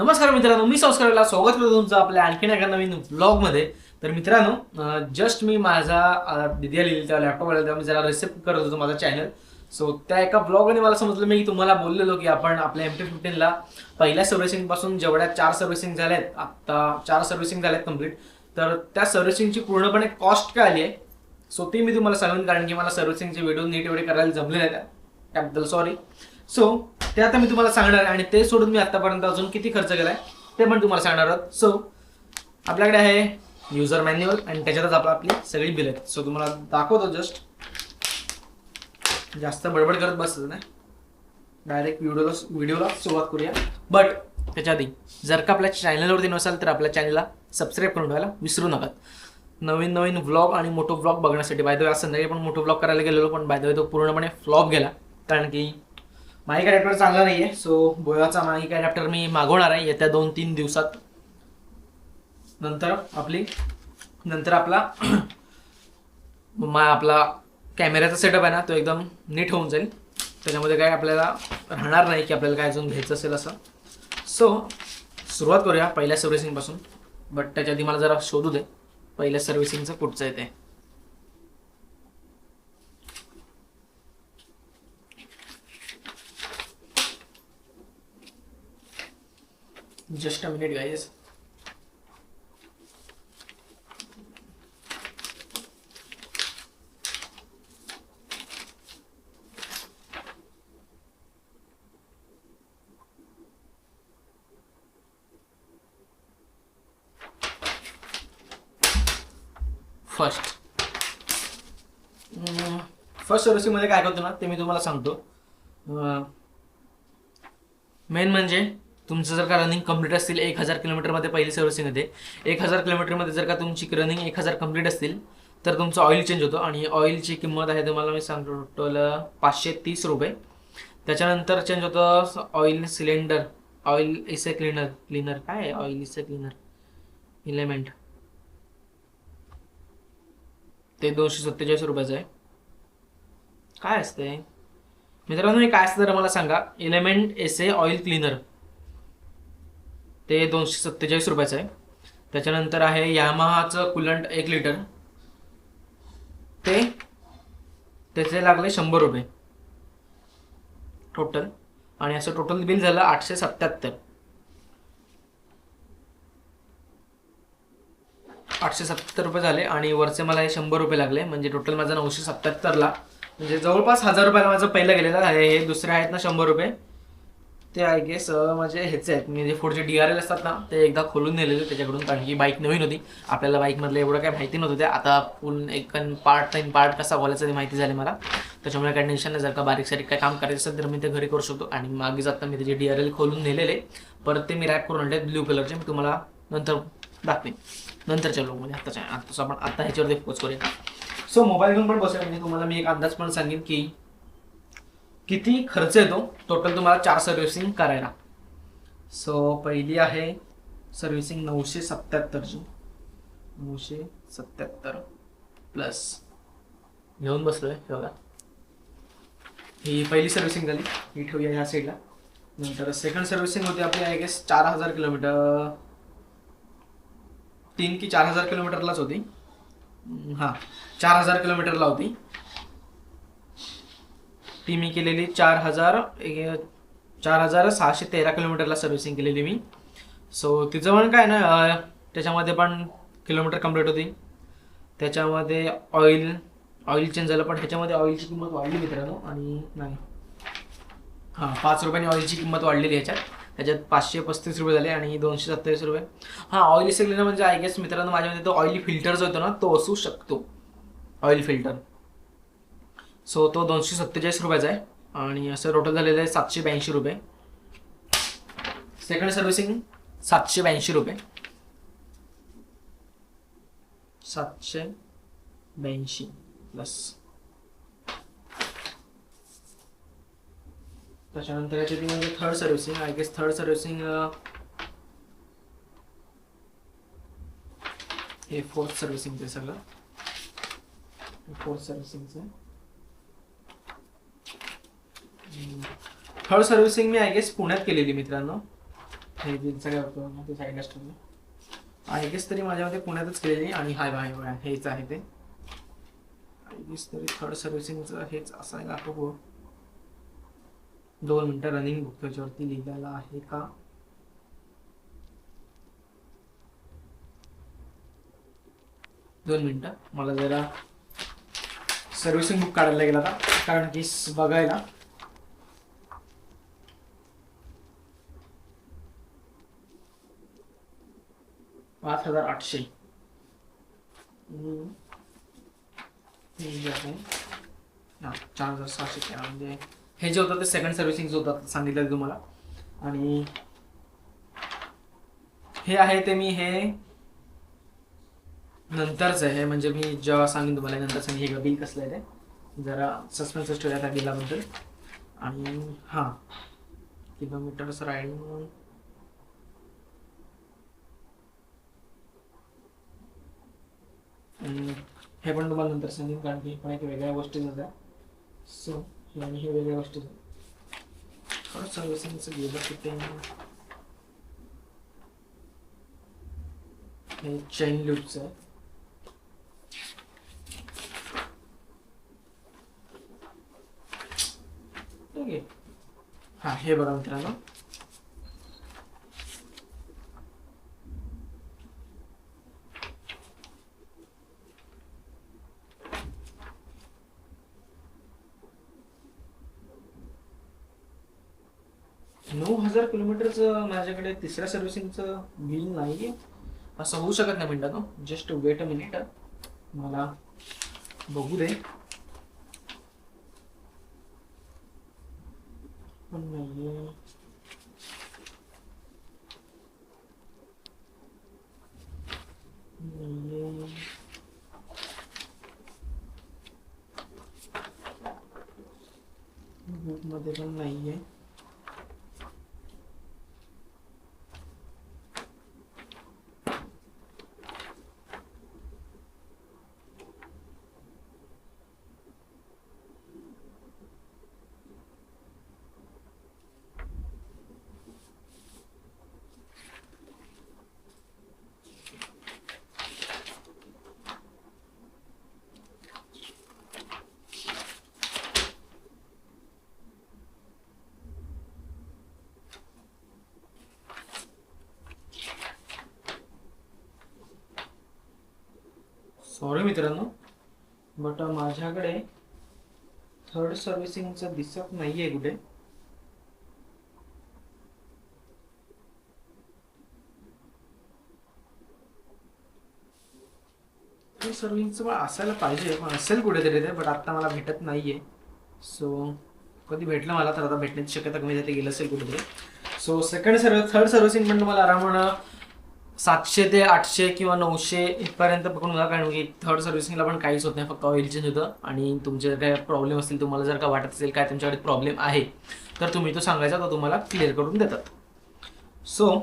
नमस्कार मित्रांनो मी संस्कारला स्वागत करतो तुमचं आपल्या आणखीन एका नवीन ब्लॉगमध्ये तर मित्रांनो जस्ट मी माझा दिद्या लिहिली त्या लॅपटॉप आला तेव्हा मी जरा रिसिप्ट करत होतो माझा चॅनल सो त्या एका ब्लॉगने मला समजलं मी तुम्हाला बोललेलो की आपण आपल्या एम टी फिफ्टीनला पहिल्या सर्व्हिसिंगपासून जेवढ्या चार सर्व्हिसिंग झाल्यात आत्ता चार सर्व्हिसिंग झाल्यात कंप्लीट तर त्या सर्व्हिसिंगची पूर्णपणे कॉस्ट काय आली आहे? सो ती मी तुम्हाला सांगेन कारण की मला सर्व्हिसिंगचे व्हिडिओ नीट एवढे करायला जमले नाही त्याबद्दल सॉरी सो ते आता मी तुम्हाला सांगणार आहे आणि ते सोडून मी आतापर्यंत अजून किती खर्च केला आहे ते पण तुम्हाला सांगणार आहोत. सो आपल्याकडे आहे युजर मॅन्युअल आणि त्याच्यातच आपलं आपली सगळी बिल आहेत. सो तुम्हाला दाखवतो जस्ट जास्त बडबड करत बसत नाही. डायरेक्ट व्हिडिओला व्हिडिओला सुरुवात करूया. बट त्याच्या आधी जर का आपल्या चॅनलवरती नसाल तर आपल्या चॅनलला सबस्क्राईब करून ठेवायला विसरू नका. नवीन नवीन व्लॉग आणि मोठो व्लॉग बघण्यासाठी बाय द वे आज पण मोठो व्लॉग करायला गेलेलो पण बाय द वे तो पूर्णपणे फ्लॉप गेला. कारण की माईक अडॅप्टर चांगला नाही आहे सो बोयाचा माईक अडॅप्टर मी मागवणार आहे येत्या दोन तीन दिवसात. नंतर आपली नंतर आपला मा आपला कॅमेऱ्याचा सेटअप आहे ना तो एकदम नीट होऊन जाईल. त्याच्यामध्ये काय आपल्याला राहणार नाही की आपल्याला काय अजून घ्यायचं असेल असं. सो सुरुवात करूया पहिल्या सर्व्हिसिंगपासून बट त्याच्या आधी मला जरा शोधू दे पहिल्या सर्व्हिसिंगचं कुठचं आहे just a minute guys first first सर्व्हिसिंगमध्ये काय करतो ना ते मी तुम्हाला सांगतो. मेन म्हणजे तुमचं जर का रनिंग कंप्लीट असतील एक हजार किलोमीटरमध्ये पहिली सर्व्हिसिंग येते एक हजार किलोमीटरमध्ये जर का तुमची रनिंग एक हजार कंप्लीट असतील तर तुमचं ऑइल चेंज होतं. आणि ऑइलची किंमत आहे तुम्हाला मी सांगतो टोटल पाचशे तीस रुपये. त्याच्यानंतर चेंज होतं ऑइल सिलेंडर ऑइल इसे क्लिनर क्लिनर काय आहे? ऑइल इसे क्लिनर इलेमेंट ते दोनशे सत्तेचाळीस रुपयाचं आहे. काय असते मित्रांनो हे काय असतं तर मला सांगा. Element S A oil cleaner ते दोनशे सत्तेचाळीस रुपयाचं आहे. त्याच्यानंतर आहे यामाहाचं कुलंट एक लिटर. ते त्याचे लागले शंभर रुपये. टोटल आणि असं टोटल बिल झालं आठशे सत्याहत्तर आठशे सत्तर रुपये झाले आणि वरचे मला हे शंभर रुपये लागले. म्हणजे टोटल माझा नऊशे सत्याहत्तरला म्हणजे जवळपास हजार रुपयाला माझं पहिलं गेलेलं आहे. हे दुसरे आहेत ना शंभर रुपये. ते आय गेस म्हणजे ह्याचे आहेत. म्हणजे पुढचे डी आर एल असतात ना ते एकदा खोलून नेलेले त्याच्याकडून कारण की बाईक नवीन होती. आपल्याला बाईकमधलं एवढं काही माहिती नव्हतं. ते आता फुल एक पार्ट टाईम पार्ट कसा बोलायचं ते माहिती झाली मला. त्याच्यामुळे काही टेन्शन नाही. जर का बारीक सारीक काय काम करायचं असेल तर मी ते घरी करू शकतो. आणि मागे जाता मी त्याचे डी आर एल खोलून नेलेले परत ते मी रॅप करून आणले ब्ल्यू कलरचे मी तुम्हाला नंतर दाखवेन. नंतरच्या लोकमध्ये आत्ताच्या आत्ताच आपण आत्ता ह्याच्यावरती फोकस करूया. सो मोबाईल घेऊन पण बसूया. म्हणजे तुम्हाला मी एक अंदाज पण सांगेन की किती खर्च येतो? टोटल तुम्हाला चार सर्व्हिसिंग करायला. सो पहिली आहे सर्व्हिसिंग नऊशे सत्याहत्तरची नऊशे सत्याहत्तर प्लस घेऊन बसलोय बघा. ही पहिली सर्व्हिसिंग झाली. ही ठेवूया ह्या साईडला नंतर सेकंड सर्व्हिसिंग होती आपली आय गेस चार हजार किलोमीटर. तीन की चार हजार किलोमीटरलाच होती. हां. चार हजार किलोमीटरला होती. ती मी केलेली चार हजार एक- चार हजार सहाशे तेरा किलोमीटरला सर्व्हिसिंग केलेली मी. सो तिचं पण काय ना त्याच्यामध्ये पण किलोमीटर कंप्लीट होती. त्याच्यामध्ये ऑइल ऑइल चेंज झालं पण त्याच्यामध्ये ऑइलची किंमत वाढली मित्रांनो आणि नाही. हां पाच रुपयाने ऑइलची किंमत वाढलेली ह्याच्यात त्याच्यात पाचशे पस्तीस रुपये झाले आणि दोनशे सत्तावीस रुपये. हां ऑइल सिलेंडर म्हणजे आय गेस मित्रांनो माझ्यामध्ये तो ऑइल फिल्टर जो होतो ना तो असू शकतो. ऑइल फिल्टर सो तो दोनशे सत्तेचाळीस रुपयाचा आहे. आणि असं टोटल झालेलं आहे सातशे ब्याऐंशी रुपये. सेकंड सर्व्हिसिंग सातशे ब्याऐंशी रुपये. सातशे ब्याऐंशी. प्लस त्याच्यानंतर याची ती म्हणजे third servicing I guess third servicing हे फोर्थ सर्व्हिसिंगचं सगळं. फोर्थ सर्व्हिसिंगचं थर्ड सर्व्हिसिंग मी आय गेस पुण्यात केलेली मित्रांनो. हे सगळं काय होतं ते आय गेस तरी माझ्यामध्ये पुण्यातच केलेली आणि हाय बाय बाय हेच आहे ते. आय गेस तरी थर्ड सर्व्हिसिंगचं हेच असायला हवं. दोन मिनटं रनिंग बुक त्याच्यावरती लिहिलेला आहे का? दोन मिनटं. मला जरा सर्व्हिसिंग बुक काढायला गेला आता कारण की बघायला पाच हजार आठशे. चार हजार सहाशे तेरा म्हणजे हे जे होतं ते सेकंड सर्व्हिसिंग होतं सांगितलं तुम्हाला. आणि हे आहे ते मी हे नंतरच आहे. म्हणजे मी जेव्हा सांगेन तुम्हाला नंतर सांगेन हे बिल कसलं आहे ते. जरा सस्पेन्स ठेवूया त्या बिलाबद्दल. आणि हां किलोमीटर्स रायडिंग आणि हे पण तुम्हाला नंतर सांगेन कारण की पण एक वेगळ्या गोष्टी होत्या सो हे आणि हे वेगळ्या गोष्टी थोडं सर्व्हिसिंगचं गेलं की ते हे चैन लूपचं आहे. ठीक आहे. हा हे बघा मित्रांनो. नऊ हजार किलोमीटरचं माझ्याकडे तिसऱ्या सर्व्हिसिंगचं बिल नाही असं होऊ शकत नाही मिनिटात जस्ट वेट अ मिनिट मला बघू दे. पण नाहीये. नाहीये. मध्ये पण नाहीये. सॉरी मित्रांनो बट माझ्याकडे थर्ड सर्व्हिसिंगचं दिसत नाहीये कुठे. थर्ड सर्व्हिसिंगचं पण असायला पाहिजे पण असेल कुठेतरी ते बट आता मला भेटत नाहीये. सो कधी भेटलं मला तर आता भेटण्याची शक्यता कमी जाते गेलं असेल कुठेतरी. सो सेकंड सर्व थर्ड सर्व्हिसिंग पण तुम्हाला आरामानं सातशे ते आठशे किंवा नऊशे इथपर्यंत पकडून बघा कारण की थर्ड सर्व्हिसिंगला पण काहीच होत नाही फक्त ऑइल चेंज होतं. आणि तुमचे जर काय प्रॉब्लेम असतील तुम्हाला जर का वाटत असेल काय तुमच्याकडे प्रॉब्लेम आहे तर तुम्ही तो सांगायचा तो तुम्हाला क्लिअर करून देतात. सो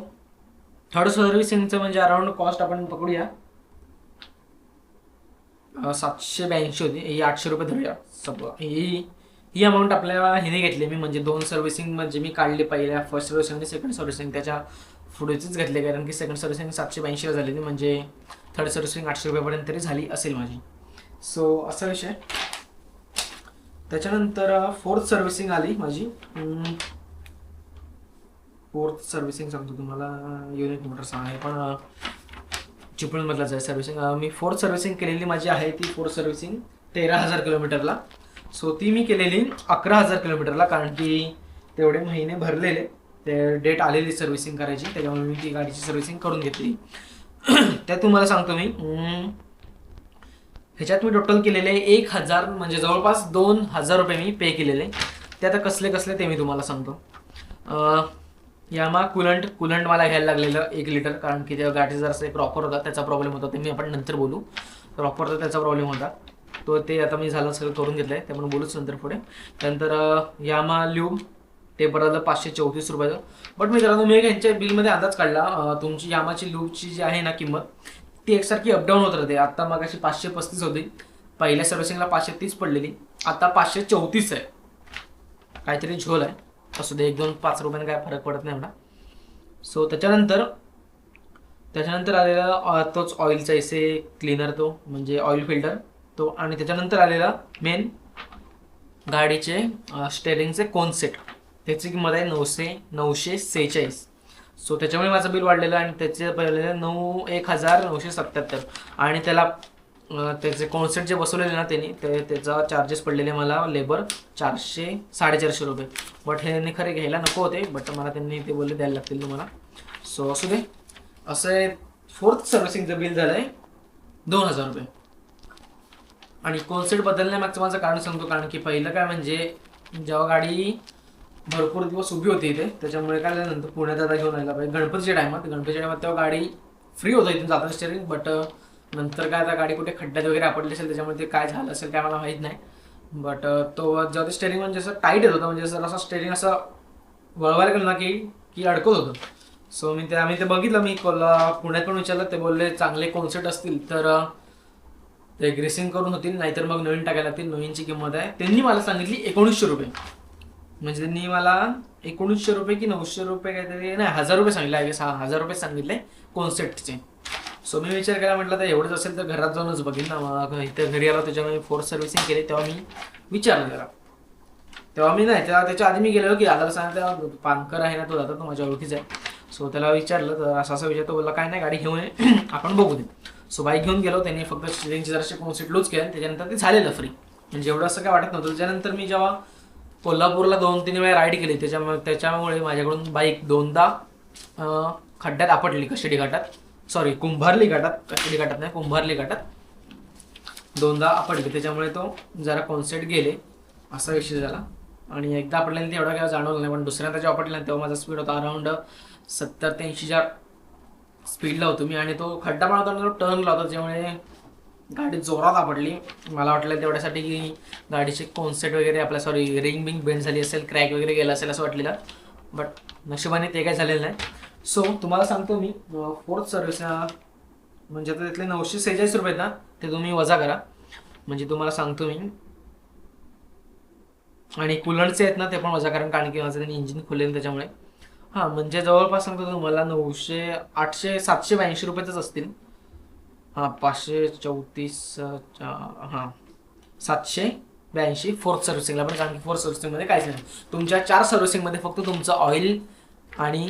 थर्ड सर्व्हिसिंगचं म्हणजे अराउंड कॉस्ट आपण पकडूया. सातशे ब्याऐंशी होती ही आठशे रुपये धरूया. सब ही ही अमाऊंट आपल्याला हिने घेतली मी म्हणजे दोन सर्व्हिसिंग म्हणजे मी काढली पहिल्या फर्स्ट सर्व्हिसिंग आणि सेकंड सर्व्हिसिंग त्याच्या पुढेच घेतले कारण की सेकंड सर्व्हिसिंग सातशे ब्याऐंशीला झालेली म्हणजे थर्ड सर्व्हिसिंग आठशे रुपयापर्यंत तरी झाली असेल माझी. सो असा विषय. त्याच्यानंतर फोर्थ सर्व्हिसिंग आली माझी. फोर्थ सर्व्हिसिंग सांगतो तुम्हाला युनिट मोटर्स आहे पण चिपळूणमधलाच आहे सर्व्हिसिंग मी फोर्थ सर्व्हिसिंग केलेली माझी आहे ती फोर्थ सर्व्हिसिंग तेरा हजार किलोमीटरला. सो ती मी केलेली अकरा हजार किलोमीटरला कारण की तेवढे महिने भरलेले. ते डेट आलेली सर्व्हिसिंग करायची. त्याच्यामुळे मी ती गाडीची सर्व्हिसिंग करून घेतली. त्यात तुम्हाला सांगतो मी. ह्याच्यात मी टोटल केलेले एक हजार म्हणजे जवळपास दोन हजार रुपये मी पे केलेले. ते आता कसले कसले ते मी तुम्हाला सांगतो. यामा कुलंट कुलंट मला घ्यायला लागलेलं एक लिटर कारण की त्या गाडीचा जरासा एक प्रॉपर होता त्याचा प्रॉब्लेम होता. ते मी आपण नंतर बोलू. रॉकरचा त्याचा प्रॉब्लेम होता. तो ते आता मी झालं सगळं करून घेतलं आहे ते बोलूच नंतर पुढे. त्यानंतर यामा ल्यूब ते बरं पाचशे चौतीस रुपयाचं. बट मित्रांनो मी एक यांच्या बिलमध्ये अंदाज काढला. तुमची यामाची लूपची जी आहे ना किंमत ती एकसारखी अपडाऊन होत राहते. आत्ता मग अशी पाचशे पस्तीस होती. पहिल्या सर्व्हिसिंगला पाचशे तीस पडलेली. आता पाचशे चौतीस आहे. काहीतरी झोल आहे. असू दे एक दोन पाच रुपयाने काय फरक पडत नाही एवढा. सो त्याच्यानंतर त्याच्यानंतर आलेला तोच ऑइलचा एसे क्लीनर तो म्हणजे ऑइल फिल्टर तो. आणि त्याच्यानंतर आलेला मेन गाडीचे स्टेरिंगचे कोनसेट त्याची किंमत आहे नऊशे नऊशे सेहेचाळीस. सो त्याच्यामुळे माझं बिल वाढलेलं आणि त्याचे पहिले नऊ एक हजार नऊशे सत्याहत्तर आणि त्याला त्याचे कॉन्सेट जे बसवलेले ना त्यांनी ते त्याचा चार्जेस पडलेले मला लेबर चारशे साडेचारशे रुपये. बट हे त्यांनी खरे घ्यायला नको होते बट मला त्यांनी ते बोलले द्यायला लागतील तुम्हाला. सो असू दे. असं फोर्थ सर्व्हिसिंगचं बिल झालं आहे दोन हजार रुपये. आणि कॉन्सेप्ट बदलण्यामागचं माझं कारण सांगतो कारण की पहिलं काय म्हणजे जेव्हा गाडी भरपूर दिवस उभी होती इथे. त्याच्यामुळे काय झालं नंतर पुण्यात आता घेऊन यायला पाहिजे म्हणजे गणपतीच्या टायमात गणपतीच्या टायमात तेव्हा गाडी फ्री होतं इथून जाताना स्टेरिंग बट नंतर काय आता गाडी कुठे खड्ड्यात वगैरे आपटली असेल त्याच्यामुळे ते काय झालं असेल काय मला माहीत नाही. बट तो जेव्हा ते स्टेरिंग म्हणजे असं टाईट येत होतं म्हणजे असं असं स्टेरिंग असं वळवायला गेलं ना की की अडकत होतं. सो मी ते आम्ही ते बघितलं मी कोल्हा पुण्यात पण विचारलं ते बोलले चांगले कॉन्सेप्ट असतील तर ते ग्रेसिंग करून होतील नाहीतर मग नवीन टाकायला लागतील नवीनची किंमत आहे. त्यांनी मला सांगितली एकोणीसशे रुपये. म्हणजे त्यांनी मला एकोणीसशे रुपये की नऊशे रुपये काहीतरी नाही हजार रुपये सांगितले आय हा हजार रुपये सांगितले कॉन्सेप्टचे सो मी विचार केला म्हटलं तर एवढंच असेल तर घरात जाऊनच बघेन ना मग इथं घरी आलो त्याच्यामुळे मी फोर्स सर्व्हिसिंग केली तेव्हा मी विचारलं त्याला. तेव्हा मी नाही तेव्हा त्याच्या आधी मी गेलो की आधार सांगितलं पानकर आहे ना तो दादा तो माझ्या ओळखीचा आहे. सो त्याला विचारलं तर असं असं विचारतो बोलला काय नाही गाडी घेऊन ये आपण बघू दे सो बाईक घेऊन गेलो त्यांनी फक्त स्टिरिंगचे कोण कॉन्सेट लूज केलं त्याच्यानंतर ते झालेलं फ्री म्हणजे एवढं असं काय वाटत नव्हतं. त्याच्यानंतर मी जेव्हा कोल्हापूरला दोन तीन वेळा राईड केली. त्याच्यामुळे त्याच्यामुळे माझ्याकडून बाईक दोनदा खड्ड्यात आपटली कशेडी घाटात. सॉरी कुंभारली घाटात. कशेडी घाटात नाही कुंभारली घाटात. दोनदा आपटली. त्याच्यामुळे तो जरा कॉन्सेट गेले. असा विषय झाला. आणि एकदा आपल्याला एवढा काय जाणवलं नाही. पण दुसऱ्यांदा जेव्हा आपटला तेव्हा माझा स्पीड होता अराऊंड सत्तर ते ऐंशीच्या स्पीडला होतो मी. आणि तो खड्डा पण होता तो टर्नला होता. त्याच्यामुळे गाडी जोरात आपडली मला वाटलं तेवढ्यासाठी की गाडीचे कॉन्सेट वगैरे आपल्या सॉरी रिंग बिंग बेंड झाली असेल क्रॅक वगैरे गेला असेल असं वाटलेलं. बट नशिबाने ते काय झालेलं नाही. सो तुम्हाला सांगतो मी फोर्थ सर्विस म्हणजे आता तिथले नऊशे सेहेचाळीस रुपये आहेत ना ते तुम्ही वजा करा. म्हणजे तुम्हाला सांगतो मी. आणि कुलंटचे आहेत ना ते पण वजा कारण कारण की माझं त्यांनी इंजिन खुलेल त्याच्यामुळे. हां म्हणजे जवळपास सांगतो तुम्हाला नऊशे आठशे सातशे ब्याऐंशी रुपयेच असतील. हां पाचशे चौतीस हां. सातशे ब्याऐंशी फोर्थ सर्व्हिसिंगला पण कारण की फोर्थ सर्व्हिसिंगमध्ये काहीच नाही. तुमच्या चार सर्व्हिसिंगमध्ये फक्त तुमचं ऑइल आणि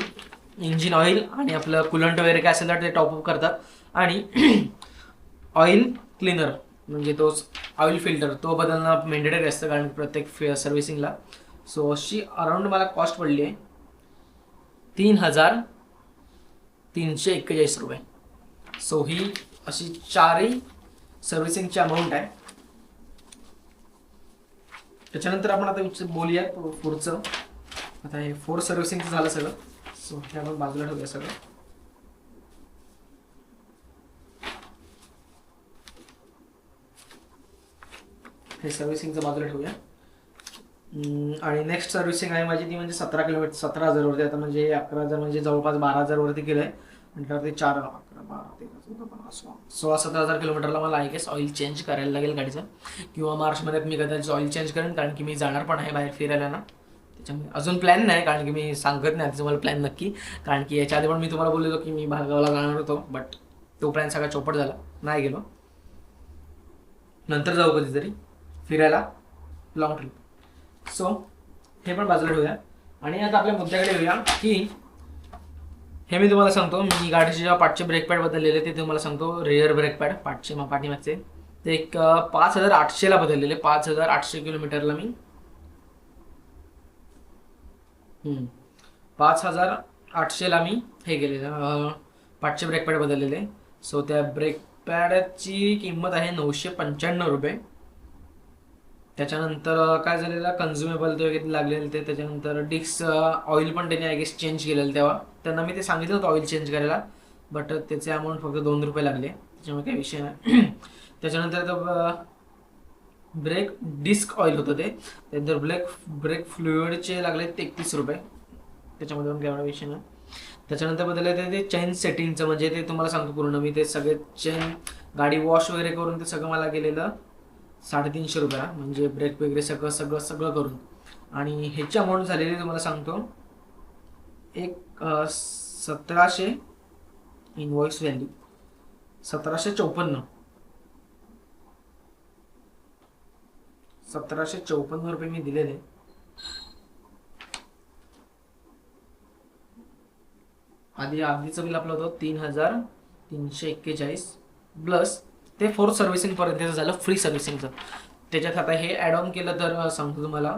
इंजिन ऑइल आणि आपलं कुलंट वगैरे काय असेल तर ते टॉपअप करतात. आणि ऑइल क्लीनर म्हणजे तोच ऑइल फिल्टर तो बदलणं मेंडेटरी असतं कारण प्रत्येक सर्व्हिसिंगला. सो अशी अराउंड मला कॉस्ट पडली आहे. तीन हजार तीनशे एक्केचाळीस रुपये. सो ही अशी चारही सर्व्हिसिंगची अमाऊंट आहे. त्याच्यानंतर आपण आता बोलूया पुढचं. आता हे फोर सर्व्हिसिंगचं झालं सगळं. सो हे आपण बाजूला ठेवूया सगळं. हे सर्व्हिसिंगचं बाजूला ठेवूया. आणि नेक्स्ट सर्व्हिसिंग आहे माझी ती म्हणजे सतरा किलोमीटर सतरा हजारवरती. आता म्हणजे अकरा हजार म्हणजे जवळपास बारा हजारवरती केलं आहे म्हटल्यावर ते चार अकरा बारा तेरा चौदा पंधरा सोळा सोळा सतरा हजार किलोमीटरला मला आय गेस ऑइल चेंज करायला लागेल गाडीचं. किंवा मार्च महिन्यात मी कदाचित ऑइल चेंज करेन कारण की मी जाणार पण आहे बाहेर फिरायला ना. त्याच्यामुळे अजून प्लॅन नाही कारण की मी सांगत नाही आता तुम्हाला प्लॅन नक्की. कारण की याच्या आधी पण मी तुम्हाला बोललो की मी भागावला जाणार होतो बट तो प्लॅन सगळा चौपट झाला. नाही गेलो. नंतर जाऊ कधीतरी फिरायला लॉंग ट्रिप सो हे पण बाजूला ठेवूया. आणि आता आपल्या मुद्द्याकडे येऊया की हे मी तुम्हाला सांगतो मी गाडीचे जेव्हा पाठचे ब्रेक पॅड बदललेले ते तुम्हाला सांगतो रेअर ब्रेक पॅड पाठचे पाठीमागचे. ते एक पाच हजार आठशेला बदललेले पाच हजार आठशे किलोमीटरला मी. पाच हजार आठशेला मी हे केलेलं पाठचे ब्रेक पॅड बदललेले. सो त्या ब्रेक पॅडची किंमत आहे नऊशे पंच्याण्णव रुपये. त्याच्यानंतर काय झालेलं कन्झ्युमेबल ते वगैरे लागलेले ते त्याच्यानंतर डिक्स ऑइल पण त्यांनी आय गेस चेंज केलेलं तेव्हा. त्यांना मी ते सांगितलं होतं ऑइल चेंज करायला बट त्याचे अमाऊंट फक्त दोन रुपये लागले. त्याच्यामुळे काही विषय नाही. त्याच्यानंतर ब्रेक डिस्क ऑइल होतं ते. त्यानंतर ब्रेक ब्रेक फ्लुइडचे लागले एकतीस रुपये. त्याच्यामध्ये पण एवढा विषय नाही. त्याच्यानंतर बदलले ते ते चेन सेटिंगचं म्हणजे ते तुम्हाला सांगतो पूर्ण. मी ते सगळे चेन गाडी वॉश वगैरे करून ते सगळं मला गेलेलं साडेतीनशे रुपयाला म्हणजे ब्रेक वगैरे सगळं सगळं सगळं करून. आणि ह्याची अमाऊंट झालेली तुम्हाला सांगतो एक सतराशे इनवॉइस व्हॅल्यू सतराशे चौपन्न. सतराशे चौपन्न रुपये मी दिलेले. आधी आधीचं बिल आपलं होतं तीन हजार तीनशे एक्केचाळीस प्लस ते फोर्थ सर्व्हिसिंग त्याचं झालं फ्री सर्व्हिसिंगचं त्याच्यात आता हे ॲड ऑन केलं तर सांगतो तुम्हाला.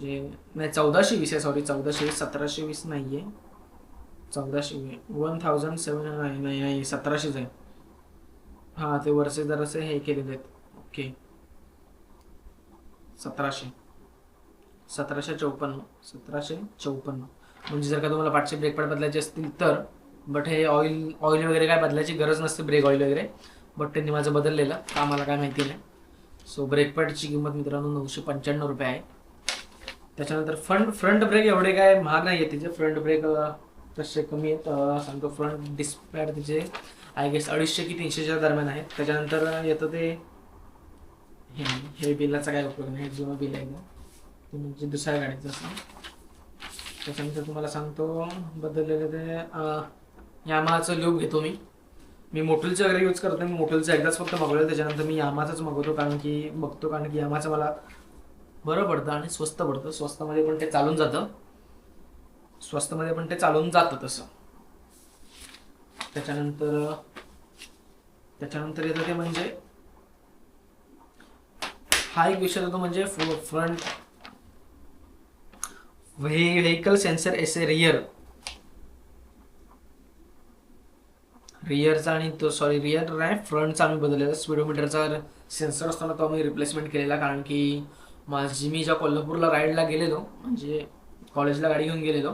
जे नाही चौदाशे वीस आहे सॉरी चौदाशे वीस सतराशे वीस नाही आहे चौदाशे वीस वन थाउजंड सेवन नाही नाही नाही सतराशेच आहे. हां ते वर्षी जर असे हे केलेले आहेत. ओके सतराशे. सतराशे चौपन्न सतराशे चौपन्न. म्हणजे जर का तुम्हाला पाठचे ब्रेक पॅड बदलायचे असतील तर बट हे ऑइल ऑइल वगैरे काय बदलायची गरज नसते ब्रेक ऑइल वगैरे. बट त्यांनी माझं बदललेलं. का मला काय माहिती नाही. सो ब्रेक पॅडची किंमत मित्रांनो नऊशे पंच्याण्णव रुपये आहे. त्याच्यानंतर फ्रंट फ्रंट ब्रेक एवढे काय महाग नाही आहे तिचे. फ्रंट ब्रेक तसे कमी आहेत. सांगतो फ्रंट डिस्पॅड तिचे आय गेस अडीचशे की तीनशेच्या दरम्यान आहेत. त्याच्यानंतर येतं ते हे हे बिलाचा काय उपयोग नाही. जुनं बिल आहे ते म्हणजे दुसऱ्या गाडीचं असं. त्याच्यानंतर तुम्हाला सांगतो बदललेलं ते अं, यामाचं लूप घेतो मी. मी मोटलचे वगैरे यूज करतो मी मोटलचं एकदाच फक्त मागवलं त्याच्यानंतर मी यामाचाच मागवतो कारण की बघतो कारण की यामाचं मला बरं पडतं आणि स्वस्त पडतं. स्वस्तामध्ये पण ते चालून जातं. स्वस्तमध्ये पण ते चालून जातं तसं. त्याच्यानंतर त्याच्यानंतर येतं ते म्हणजे हा एक विषय होतो म्हणजे front vehicle sensor S A rear रिअरचा आणि तो सॉरी रिअर नाही फ्रंटचा आम्ही बदललेला स्पीडोमीटरचा सेन्सर असताना तो आम्ही रिप्लेसमेंट केलेला. कारण की माझी मी ज्या कोल्हापूरला राईडला गेलेलो म्हणजे कॉलेजला गाडी घेऊन गेलेलो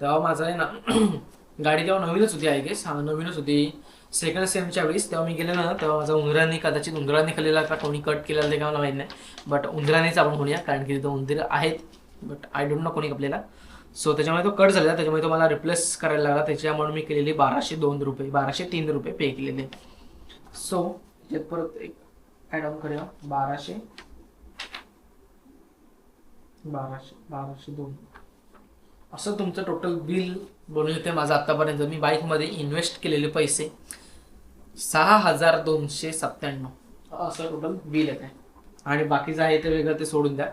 तेव्हा माझं आहे ना गाडी तेव्हा नवीनच होती आय गेस हा नवीनच होती. सेकंड सेमच्या वेळेस तेव्हा मी गेलेलो ना तेव्हा माझा उंदरांनी कदाचित उंदरांनी खाल्लेला का कोणी कट केलेला ते काय मला माहीत नाही. बट उंदरानेच आपण म्हणूया कारण की तिथं उंदीर आहेत. बट आय डोंट नो कोणी कपलेला. सो त्याच्यामुळे तो कट झालेला त्याच्यामुळे तो मला रिप्लेस करायला लागला. त्याच्यामुळे मी केलेली बाराशे दोन रुपये बाराशे तीन रुपये पे केलेले. सो यात परत एक ॲड ऑन करूया. बाराशे बाराशे बाराशे दोन. असं तुमचं टोटल बिल बनू येते माझं आत्तापर्यंत मी बाईकमध्ये इन्व्हेस्ट केलेले पैसे सहा हजार दोनशे सत्त्याण्णव. असं टोटल बिल येत आहे आणि बाकीचं आहे ते वेगळं ते सोडून द्या.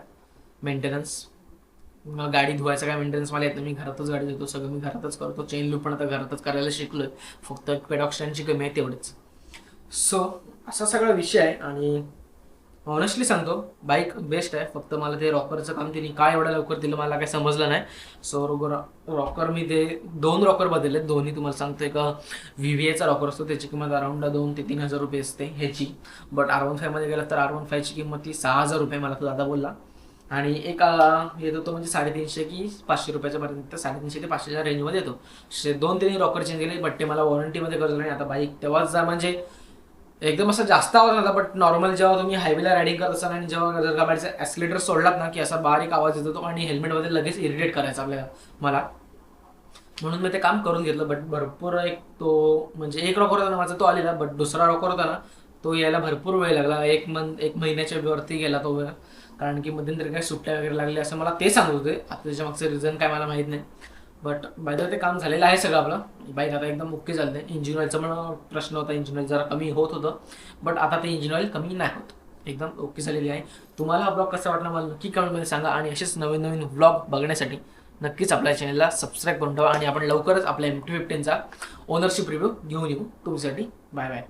मेंटेनन्स गाडी धुवायचं काय मेंटेनन्स मला येत नाही. मी घरातच गाडी धुतो सगळं मी घरातच करतो. चेन लूप पण आता घरातच करायला शिकलोय. फक्त पेडॉक्शनची कमी आहे तेवढेच. सो असा सगळा विषय आहे आणि ऑनेस्टली सांगतो बाईक बेस्ट आहे. फक्त मला ते रॉकरचं काम तिने काय एवढ्या लवकर दिलं मला काय समजलं नाही. सो रॉकर मी ते दोन रॉकर बदलले. दोन्ही तुम्हाला सांगतो एक व्ही व्ही एचा रॉकर असतो त्याची किंमत अराउंड दोन ते तीन हजार रुपये असते ह्याची. बट आर वन फायमध्ये गेलं तर आर वन फायची किंमत ती सहा हजार रुपये मला तो दादा बोलला. आणि एक येतो तो म्हणजे साडेतीनशे की पाचशे रुपयाच्या पर्यंत साडेतीनशे ते पाचशेच्या रेंजमध्ये येतो. शे दोन तीन रॉकर चेंज केले बट ते मला वॉरंटीमध्ये गरज नाही आता बाईक तेव्हाच जा म्हणजे एकदम असं जास्त आवाज नव्हता बट नॉर्मल जेव्हा तुम्ही हायवेला रायडिंग करत असाल आणि जेव्हा जर का बाहेरचा ॲक्सिलेटर सोडलात ना की असा बारीक आवाज येतो तो आणि हेल्मेटमध्ये लगेच इरिटेट करायचा आपल्याला मला. म्हणून मी ते काम करून घेतलं बट भरपूर एक तो म्हणजे एक रॉकर होता ना माझा तो आलेला बट दुसरा रॉकर होता ना तो यायला भरपूर वेळ लागला. एक मंथ एक महिन्याच्या वरती गेला तो वेळ. कारण की मध्यंतरी काय सुट्ट्या वगैरे लागल्या असं मला ते सांगत होते. आता त्याच्या मागचं रिझन काय मला माहीत नाही. बट बाय ते काम झालेलं आहे सगळं आपलं. बाईक आता एकदम ओके झालं आहे इंजिन ऑइलचा पण प्रश्न होता. इंजिन ऑइल जरा कमी होत होतं. बट आता ते इंजिन ऑइल कमी नाही होत. एकदम ओके झालेली आहे. तुम्हाला ब्लॉग कसा वाटला मला नक्की कमेंटमध्ये सांगा. आणि असेच नवीन नवीन ब्लॉग बघण्यासाठी नक्कीच आपल्या चॅनलला सबस्क्राईब करून ठेवा. आणि आपण लवकरच आपल्या एम टी फिफ्टीनचा ओनरशिप रिव्ह्यू घेऊन येऊ. तुमच्यासाठी बाय बाय